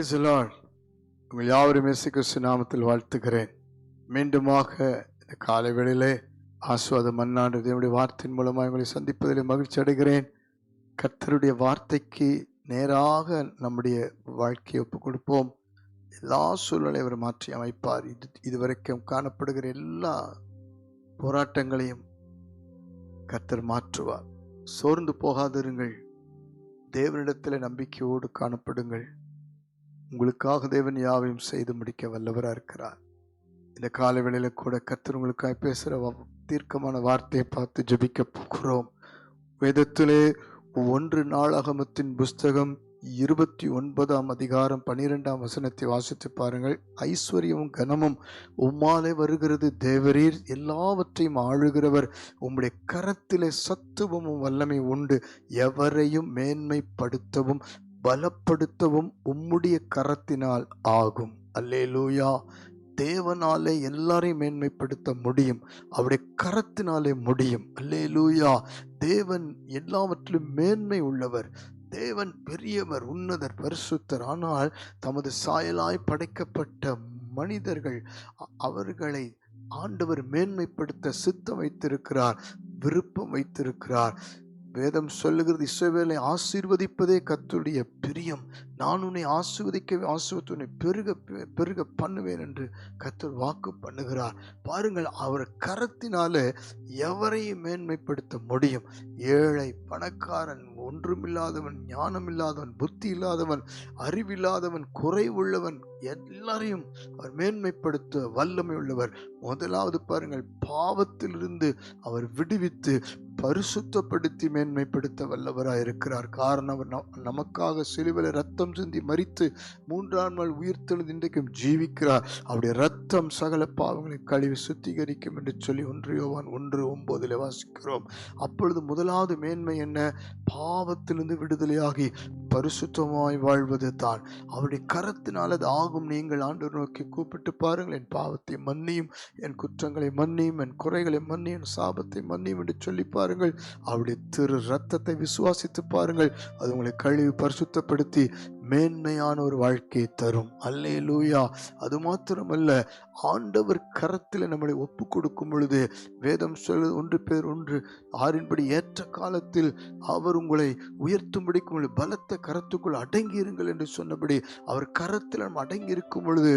Praise the உங்கள் யாவரும் இயேசு கிறிஸ்து நாமத்தில் வாழ்த்துகிறேன். மீண்டுமாக இந்த காலை வேளையிலே ஆசுவாத மன்னாண்டு தேவனுடைய வார்த்தையின் மூலமாக உங்களை சந்திப்பதில் மகிழ்ச்சி அடைகிறேன். கர்த்தருடைய வார்த்தைக்கு நேராக நம்முடைய வாழ்க்கையை ஒப்புக் கொடுப்போம். எல்லா சூழ்நிலையும் அவர் மாற்றி அமைப்பார். இது இதுவரைக்கும் காணப்படுகிற எல்லா போராட்டங்களையும் கர்த்தர் மாற்றுவார். சோர்ந்து போகாதிருங்கள். தேவனிடத்தில் நம்பிக்கையோடு காணப்படுங்கள். உங்களுக்காக தேவன் யாவையும் செய்து முடிக்க வல்லவராக இருக்கிறார். இந்த காலை வேளையில் கூட கர்த்தர் உங்களுக்காக பேசுகிற தீர்க்கமான வார்த்தையை பார்த்து ஜபிக்க போகிறோம். வேதத்திலே ஒன்று நாளாகமத்தின் புஸ்தகம் இருபத்தி ஒன்பதாம் அதிகாரம் பனிரெண்டாம் வசனத்தை வாசித்து பாருங்கள். ஐஸ்வர்யமும் கனமும் உம்மாலே வருகிறது. தேவரீர் எல்லாவற்றையும் ஆளுகிறவர். உம்முடைய கரத்திலே சத்துவமும் வல்லமை உண்டு. எவரையும் மேன்மைப்படுத்தவும் பலப்படுத்தவும் உம்முடைய கரத்தினால் ஆகும். அல்லேலூயா. தேவனாலே எல்லாரையும் மேன்மைப்படுத்த முடியும். அவருடைய கரத்தினாலே முடியும். அல்லேலூயா. தேவன் எல்லாவற்றிலும் மேன்மை உள்ளவர். தேவன் பெரியவர் உன்னதர் பரிசுத்தர். ஆனால் தமது சாயலாய் படைக்கப்பட்ட மனிதர்கள் அவர்களை ஆண்டவர் மேன்மைப்படுத்த சித்தம் வைத்திருக்கிறார் விருப்பம் வைத்திருக்கிறார். வேதம் சொல்லுகிறது இஸ்ரவேலை ஆசீர்வதிப்பதே கத்துடைய பிரியம். நான் உன்னை ஆசீர்வதிக்கவே ஆசீர்வத்து உன்னை பெருக பெருக பண்ணுவேன் என்று கத்தர் வாக்கு பண்ணுகிறார். பாருங்கள் அவர் கரத்தினால எவரையும் மேன்மைப்படுத்த முடியும். ஏழை பணக்காரன் ஒன்றுமில்லாதவன் ஞானமில்லாதவன் புத்தி இல்லாதவன் அறிவில்லாதவன் குறைவுள்ளவன் எல்லாரையும் அவர் மேன்மைப்படுத்த வல்லமை உள்ளவர். முதலாவது பாருங்கள் பாவத்திலிருந்து அவர் விடுவித்து பரிசுத்தப்படுத்தி மேன்மைப்படுத்த வல்லவராக இருக்கிறார் காரணம் அவர் நம்- நமக்காக சிலுவையில் ரத்தம் சிந்தி மறித்து மூன்றாம் நாள் உயிர்த்தெழுந்து இன்றைக்கும் ஜீவிக்கிறார். அவருடைய ரத்தம் சகல பாவங்களை கழுவி சுத்திகரிக்கும் என்று சொல்லி ஒன்று யோவான் ஒன்று ஒன்பதில் வாசிக்கிறோம். அப்பொழுது முதலாவது மேன்மை என்ன? பாவத்திலிருந்து விடுதலையாகி பரிசுத்தமாய் வாழ்வது தான். அவருடைய கரத்தினால் அது ஆகும். நீங்கள் ஆண்டு நோக்கி கூப்பிட்டு பாருங்கள். என் பாவத்தை மன்னியும் என் குற்றங்களை மன்னியும் என் குறைகளை மன்னியும் என் சாபத்தை மன்னியும் என்று சொல்லி பாருங்கள். அவருடைய திரு ரத்தத்தை விசுவாசித்து பாருங்கள். அது உங்களை கழுவி பரிசுத்தப்படுத்தி மேன்மையான ஒரு வாழ்க்கையை தரும். அல்லே லூயா அது மாத்திரமல்ல ஆண்டவர் கரத்தில் நம்மளை ஒப்பு கொடுக்கும் பொழுது வேதம் சொல்வது ஒன்று பேர் ஒன்று ஆறின்படி ஏற்ற காலத்தில் அவர் உங்களை உயர்த்தும்படிக்கும் பொழுது பலத்த கரத்துக்குள் அடங்கியிருங்கள் என்று சொன்னபடி அவர் கரத்தில் நம்ம அடங்கி இருக்கும் பொழுது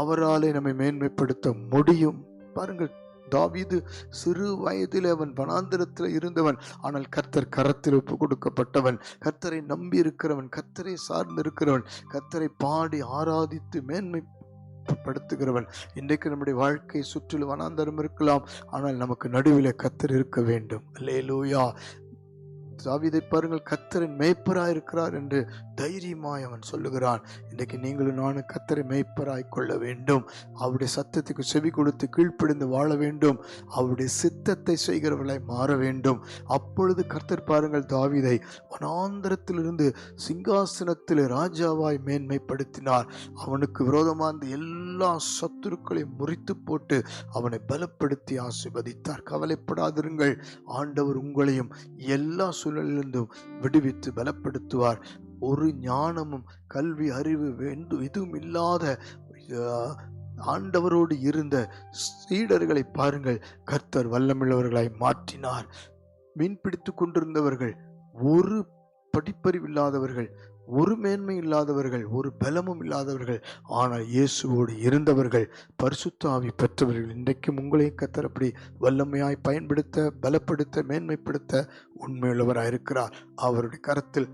அவராலே நம்மை மேன்மைப்படுத்த முடியும். பாருங்கள் தாவிது சிறு வயதில் அவன் வனாந்திரத்தில் இருந்தவன். ஆனால் கர்த்தர் கரத்தில் ஒப்பு கொடுக்கப்பட்டவன் கர்த்தரை நம்பி இருக்கிறவன் கர்த்தரை சார்ந்து இருக்கிறவன் கர்த்தரை பாடி ஆராதித்து மேன்மை படுத்துகிறவன் இன்றைக்கு நம்முடைய வாழ்க்கை சுற்றிலும் வனாந்தரம் இருக்கலாம். ஆனால் நமக்கு நடுவில் கத்தர் இருக்க வேண்டும். லேலூயா தாவிதை பாருங்கள் கத்தரின் மேய்ப்பராய் இருக்கிறார் என்று தைரியமாய் அவன் சொல்லுகிறான். இன்றைக்கு நீங்களும் நானும் கத்தரை மேய்ப்பராய் கொள்ள வேண்டும். அவருடைய சத்தத்துக்கு செவி கொடுத்து கீழ்ப்படிந்து வாழ வேண்டும். அவருடைய சித்தத்தை செய்கிறவர்களாய் மாற வேண்டும். அப்பொழுது கர்த்தர் பாருங்கள் தாவிதை வனாந்திரத்திலிருந்து சிங்காசனத்தில் ராஜாவாய் மேன்மைப்படுத்தினார். அவனுக்கு விரோதமாக எல்லா சத்துருக்களையும் முறித்து போட்டு அவனை பலப்படுத்தி ஆசிர்வதித்தார். கவலைப்படாதிருங்கள். ஆண்டவர் உங்களையும் எல்லா சூழலிலிருந்தும் விடுவித்து பலப்படுத்துவார். ஒரு ஞானமும் கல்வி அறிவு வேண்டும். இதுவும் இல்லாத ஆண்டவரோடு இருந்த சீடர்களை பாருங்கள். கர்த்தர் வல்லமிழவர்களை மாற்றினார். மீன் பிடித்து கொண்டிருந்தவர்கள் ஒரு படிப்பறிவு இல்லாதவர்கள் ஒரு மேன்மை இல்லாதவர்கள் ஒரு பலமும் இல்லாதவர்கள் ஆனால் இயேசுவோடு இருந்தவர்கள் பரிசுத்தாவி பெற்றவர்கள் இன்றைக்கும் உங்களையும் கத்தரப்படி வல்லமையாய் பயன்படுத்த பலப்படுத்த மேன்மைப்படுத்த உண்மையுள்ளவராக இருக்கிறார். அவருடைய கரத்தில்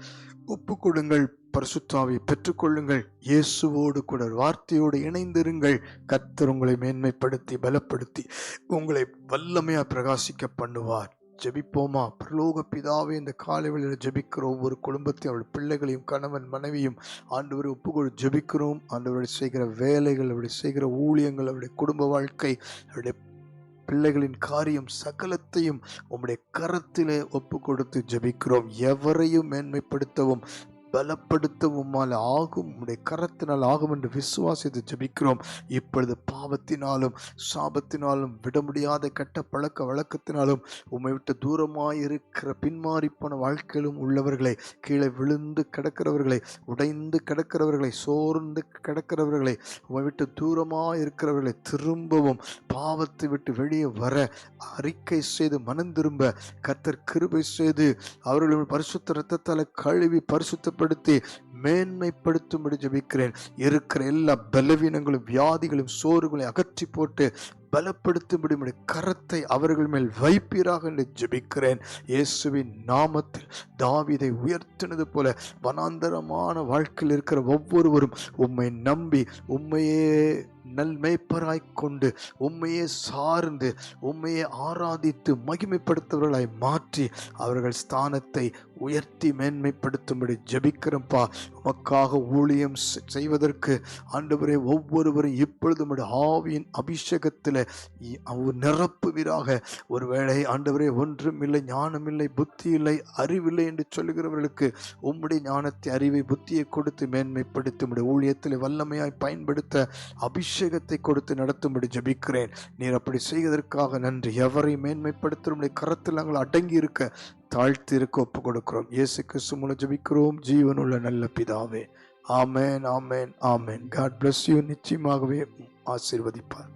ஒப்பு கொடுங்கள் பரிசுத்தாவை பெற்றுக்கொள்ளுங்கள் இயேசுவோடு கூட வார்த்தையோடு இணைந்திருங்கள் கத்தர் உங்களை மேன்மைப்படுத்தி பலப்படுத்தி உங்களை வல்லமையாக பிரகாசிக்க பண்ணுவார். ஜெபிப்போமா? பிரலோக பிதாவே இந்த காலை வேளையில் ஜெபிக்கிற ஒவ்வொரு குடும்பத்தையும் அவருடைய பிள்ளைகளையும் கணவன் மனைவியும் ஆண்டவரை ஒப்புக்கொள் ஜெபிக்கிறோம். ஆண்டவரை செய்கிற வேலைகள் அவருடைய செய்கிற ஊழியங்கள் அவருடைய குடும்ப வாழ்க்கை அவருடைய பிள்ளைகளின் காரியம் சகலத்தையும் உம்முடைய கரத்திலே ஒப்பு கொடுத்து ஜெபிக்கிறோம். எவரையும் மேன்மைப்படுத்தவும் பலப்படுத்த உம்மால் ஆகும். உடைய கரத்தினால் ஆகும் என்று விசுவாசித்து ஜெபிக்கிறோம். இப்பொழுது பாவத்தினாலும் சாபத்தினாலும் விட முடியாத கெட்ட பழக்க வழக்கத்தினாலும் உம்மை விட்டு தூரமாக இருக்கிற பின்மாறிப்போன வாழ்க்கையிலும் உள்ளவர்களை கீழே விழுந்து கிடக்கிறவர்களை உடைந்து கிடக்கிறவர்களை சோர்ந்து கிடக்கிறவர்களை உம்மை விட்டு தூரமாக இருக்கிறவர்களை திரும்பவும் பாவத்தை விட்டு வெளியே வர அறிக்கை செய்து மனம் திரும்ப கர்த்தர் கிருபை செய்து அவர்களின் பரிசுத்த ரத்தத்தால் கழுவி பரிசுத்த பரிசுத்தப்படுத்தி மேன்மைப்படுத்தும்படி ஜெபிக்கிறேன். இருக்கிற எல்லா பலவீனங்களும் வியாதிகளும் சோறுகளையும் அகற்றி போட்டு பலப்படுத்தும்படி உம்முடைய கரத்தை அவர்கள் மேல் வைப்பீராக என்று ஜெபிக்கிறேன். இயேசுவின் நாமத்தில் தாவிதை உயர்த்தினது போல வனாந்தரமான வாழ்க்கையில் இருக்கிற ஒவ்வொருவரும் உம்மை நம்பி உண்மையே உம்மையே நல்மேய்ப்பராய் கொண்டு உண்மையை சார்ந்து உண்மையை ஆராதித்து மகிமைப்படுத்துவர்களாய் மாற்றி அவர்கள் ஸ்தானத்தை உயர்த்தி மேன்மைப்படுத்தும்படி ஜபிக்கிறப்பா உமக்காக ஊழியம் செய்வதற்கு ஆண்டவரே ஒவ்வொருவரும் இப்பொழுதும் ஆவியின் அபிஷேகத்தில் நிரப்புவீராக. ஒருவேளை ஆண்டவரே ஒன்றும் இல்லை ஞானமில்லை புத்தி இல்லை அறிவில்லை என்று சொல்லுகிறவர்களுக்கு உம்முடைய ஞானத்தை அறிவை புத்தியை கொடுத்து மேன்மைப்படுத்தி ஊழியத்தில் வல்லமையாய் பயன்படுத்த அபிஷேகத்தை கொடுத்து நடத்தும்படி ஜபிக்கிறேன். நீர் அப்படி செய்வதற்காக நன்றி. எவரை மேன்மைப்படுத்தும் கரத்தில் நாங்கள் அடங்கி இருக்க தாழ்த்தி இருக்க ஒப்பு கொடுக்கிறோம் இயேசு கிறிஸ்து மூலம் ஜீவனுள்ள நல்ல பிதாவே. ஆமேன் ஆமேன் ஆமேன். காட் பிளஸ் யூ நிச்சயமாகவே ஆசீர்வதிப்பார்.